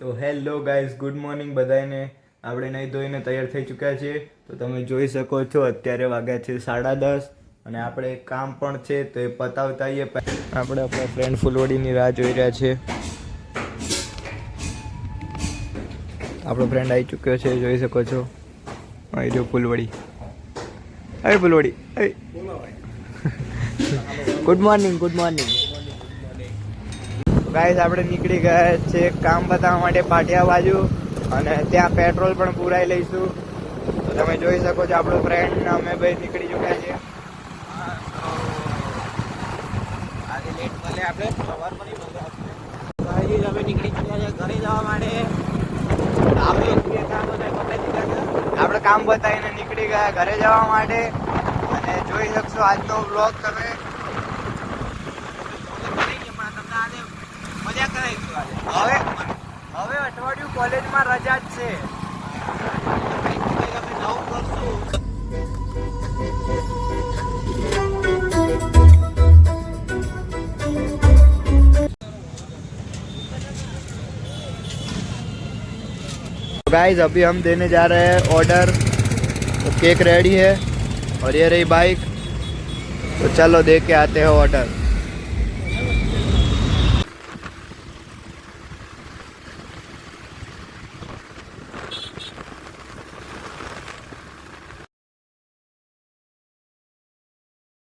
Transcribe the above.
તો hello guys good morning બધાને આપણે નહીં ધોઈને તૈયાર થઈ ચૂક્યા છીએ. તો તમે જોઈ શકો છો અત્યારે વાગ્યા છે સાડા દસ અને આપણે કામ પણ છે તો એ પતાવતા આવીએ આપણે આપણા ફ્રેન્ડ ફૂલવડીની રાહ જોઈ રહ્યા છે આપણો ફ્રેન્ડ આવી ચૂક્યો છે જોઈ શકો છો. આવી જો ફૂલવડી. અરે ફૂલવડી. Good morning good morning. Guys આપણે નીકળી ગયા છે કામ બતાવવા માટે પાટિયા બાજુ અને ત્યાં પેટ્રોલ પણ પુરાઈ લઈશું. તો તમે જોઈ શકો છો આપણો ફ્રેન્ડ અમે ભાઈ નીકળી ચૂક્યા છીએ. આજે લેટ મળે આપણે. સવાર પણ નીકળી ચૂક્યા છીએ ઘરે જવા માટે. આપણે કામ બતાવીને નીકળી ગયા ઘરે જવા માટે. અને જોઈ શકશો આજનો બ્લોગ તમે. હવે હવે અઠવાડિયું કોલેજમાં રજા જ છે કંઈક ને કંઈક અમે નવું કરશું गाइस अभी हम देने जा रहे हैं ऑर्डर तो केक रेडी है और ये रही बाइक तो चलो दे के आते हैं ऑर्डर